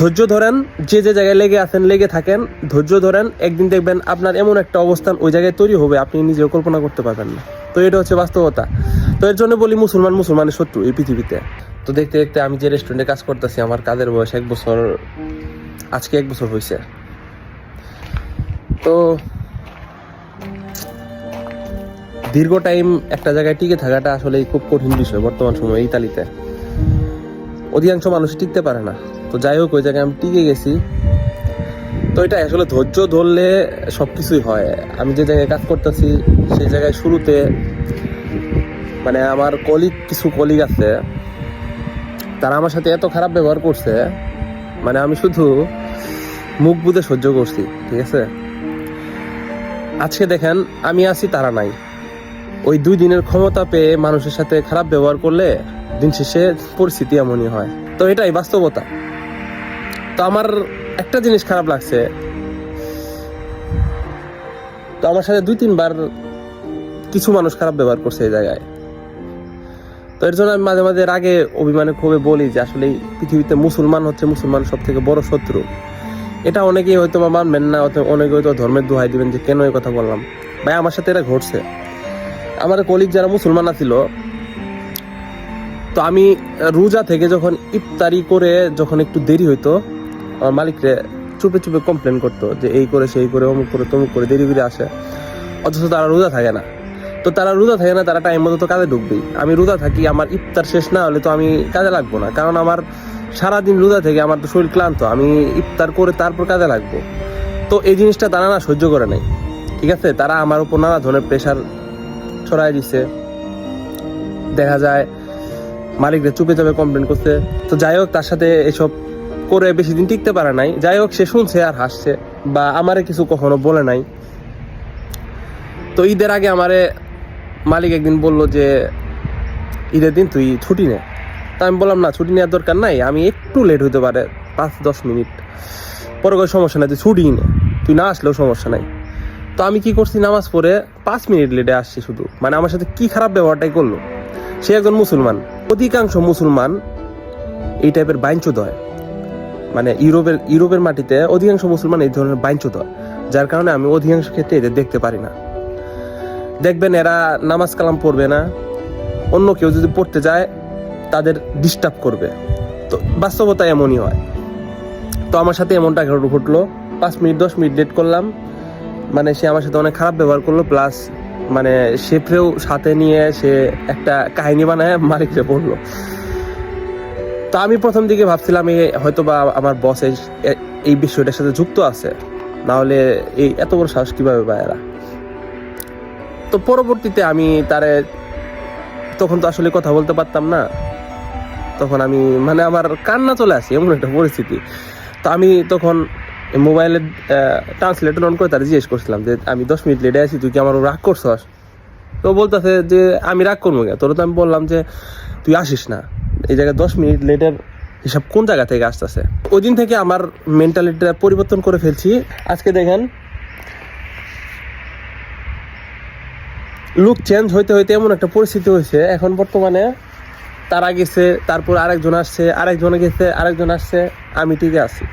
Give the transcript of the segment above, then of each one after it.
ধৈর্য ধরেন, যে যে জায়গায় লেগে আছেন, লেগে থাকেন, ধৈর্য ধরেন, একদিন দেখবেন আপনার এমন একটা অবস্থান ওই জায়গায় তৈরি হবে, আপনি নিজেও কল্পনা করতে পারবেন না। তো এটা হচ্ছে বাস্তবতা। তো এর জন্য বলি মুসলমান মুসলমানের শত্রু এই পৃথিবীতে। তো দেখতে দেখতে আমি যে রেস্টুরেন্টে কাজ করতেছি, আমার কাজের বয়স এক বছর, আজকে এক বছর হয়েছে তো দীর্ঘ টাইম একটা জায়গায় টিকে থাকাটা আসলে খুব কঠিন বিষয় বর্তমান সময়ে ইতালিতে। অধিকাংশ মানুষ টিকতে পারে না। তো যাই হোক, ওই জায়গায় আমি টিকে গেছি। তো এটা আসলে ধৈর্য ধরলে সব কিছুই হয়। আমি যে জায়গায় কাজ করতেছি, সেই জায়গায় শুরুতে মানে আমার কলিগ কিছু কলিগ আছে, তারা আমার সাথে এত খারাপ ব্যবহার করছে মানে আমি শুধু মুখ বুঝে সহ্য করছি, ঠিক আছে? আজকে দেখেন, আমি আছি তারা নাই। ওই দুই দিনের ক্ষমতা পেয়ে মানুষের সাথে খারাপ ব্যবহার করলে দিন শেষে পরিস্থিতি এমনই হয়। তো এটাই বাস্তবতা। তো আমার একটা জিনিস খারাপ লাগছে। তো আমার সাথে দুই, তিনবার কিছু মানুষ খারাপ ব্যবহার করছে এই জায়গায়। তো এর জন্য আমি মাঝে মাঝে রাগে অভিমানে খুবই বলি যে আসলে পৃথিবীতে মুসলমান হচ্ছে মুসলমান সব থেকে বড় শত্রু। এটা অনেকেই হয়তো বা মানবেন না অনেকে হয়তো ধর্মের দোহাই দিবেন যে কেন এই কথা বললাম। ভাই, আমার সাথে এটা ঘটছে। আমার কলিগ যারা মুসলমান ছিল তো আমি রোজা থেকে যখন ইফতারি করে যখন একটু দেরি হইতো, আমার মালিকরে চুপে চুপে কমপ্লেন করতো যে, এই করে, সেই করে, অমুক করে, তমুক করে, দেরি করে আসে। অথচ তারা রোজা থাকে না। তো তারা রোজা থাকে না, তারা টাইম মতো তো কাজে ঢুকবেই। আমি রোজা থাকি, আমার ইফতার শেষ না হলে তো আমি কাজে লাগবো না। কারণ আমার সারাদিন রোজা থেকে আমার তো শরীর ক্লান্ত, আমি ইফতার করে তারপর কাজে লাগবো। তো এই জিনিসটা তারা না সহ্য করে নাই। ঠিক আছে? তারা আমার উপর নানা ধরনের প্রেশার ছড়াই দিছে। দেখা যায় মালিকদের চুপে চাপে কমপ্লেন করছে। তো যাই হোক, তার সাথে এসব করে বেশি দিন টিকতে পারে নাই। যাই হোক, সে শুনছে আর হাসছে বা আমারে কিছু কখনো বলে নাই। তো ঈদের আগে আমারে মালিক একদিন বলল যে, ঈদের দিন তুই ছুটি নে। তা আমি বললাম, না, ছুটি নেওয়ার দরকার নাই, আমি একটু লেট হতে পারে, পাঁচ, দশ মিনিট। পরে কোনো সমস্যা নাই, তুই ছুটি নে। তুই না আসলেও সমস্যা নাই। তো আমি কি করছি, নামাজ পড়ে পাঁচ মিনিট লেটে আসছি শুধু। মানে আমার সাথে কি খারাপ ব্যবহারটাই করল? সে একজন মুসলমান। অধিকাংশ মুসলমান এই টাইপের বাইঞ্চুদ হয় মানে ইউরোপের ইউরোপের মাটিতে অধিকাংশ মুসলমান এই ধরনের বাইঞ্চুদ হয় যার কারণে আমি অধিকাংশ ক্ষেত্রে এদের দেখতে পারি না। দেখবেন এরা নামাজ কালাম পড়বে না। অন্য কেউ যদি পড়তে যায়, তাদের ডিস্টার্ব করবে। তো বাস্তবতা এমনই হয়। তো আমার সাথে এমনটা ঘট- ঘটলো, পাঁচ মিনিট, দশ মিনিট ডেট করলাম। মানে সে আমার সাথে অনেক খারাপ ব্যবহার করল প্লাস মানে শেফরেও সাথে নিয়ে সে একটা কাহিনী বানায়, মালিকরে বলল। তো আমি প্রথম দিকে ভাবছিলাম, এই হয়তো বা আমার বস এই বিষয়টার সাথে যুক্ত আছে। না হলে এই এত বড় সাহস কীভাবে পায় তো পরবর্তীতে আমি তারে, তখন তো আসলে কথা বলতে পারতাম না। তখন আমি মানে আমার কান্না চলে আসে, এমন একটা পরিস্থিতি। তো আমি তখন মোবাইলের ট্রান্সলেটর অন করে তারা জিজ্ঞেস করছিলাম যে, আমি দশ মিনিট লেটে আছি, তুই কি আমার রাগ করছস? তো বলতেছে যে, আমি রাগ করব কে তোর তো আমি বললাম যে, তুই আসিস না। এই জায়গায় দশ মিনিট লেটের হিসাব কোন জায়গা থেকে আসতেছে? ওই দিন থেকে আমার মেন্টালিটিটা পরিবর্তন করে ফেলছি। আজকে দেখেন লুক চেঞ্জ হইতে হইতে এমন একটা পরিস্থিতি হয়েছে। এখন বর্তমানে তারা গেছে, তারপর আরেকজন আসছে, আরেকজনে গেছে, আরেকজন আসছে, আমি টিকে আছি।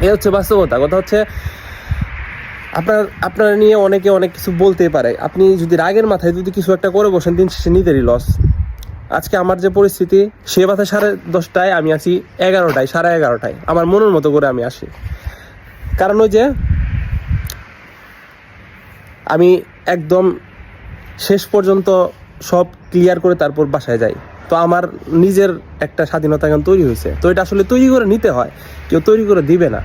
এই হচ্ছে বাস্তবতা। কথা হচ্ছে, আপনার আপনার নিয়ে অনেকে অনেক কিছু বলতেই পারে। আপনি যদি রাগের মাথায় যদি কিছু একটা করে বসেন, দিন শেষে নিজেরই লস আজকে আমার যে পরিস্থিতি, সে মাথায় সাড়ে দশটায় আমি আসি এগারোটায়, সাড়ে এগারোটায়। আমার মনের মতো করে আমি আসি। কারণ ওই যে, আমি একদম শেষ পর্যন্ত সব ক্লিয়ার করে তারপর বাসায় যাই। তো আমার নিজের একটা স্বাধীনতা এখন তৈরি হয়েছে। তো এটা আসলে তৈরি করে নিতে হয়, কেউ তৈরি করে দিবে না।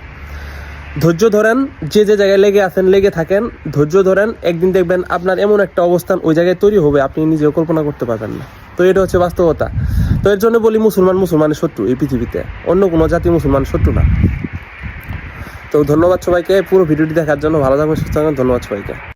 ধৈর্য ধরেন, যে যে জায়গায় লেগে আছেন, লেগে থাকেন, ধৈর্য ধরেন, একদিন দেখবেন আপনার এমন একটা অবস্থান ওই জায়গায় তৈরি হবে, আপনি নিজেও কল্পনা করতে পারবেন না। তো এটা হচ্ছে বাস্তবতা। তো এর জন্য বলি মুসলমান মুসলমানের শত্রু এই পৃথিবীতে। অন্য কোনো জাতি মুসলমান শত্রু না। তো ধন্যবাদ সবাইকে, পুরো ভিডিওটি দেখার জন্য ভালো থাকবেন সুস্থ থাকবেন ধন্যবাদ সবাইকে।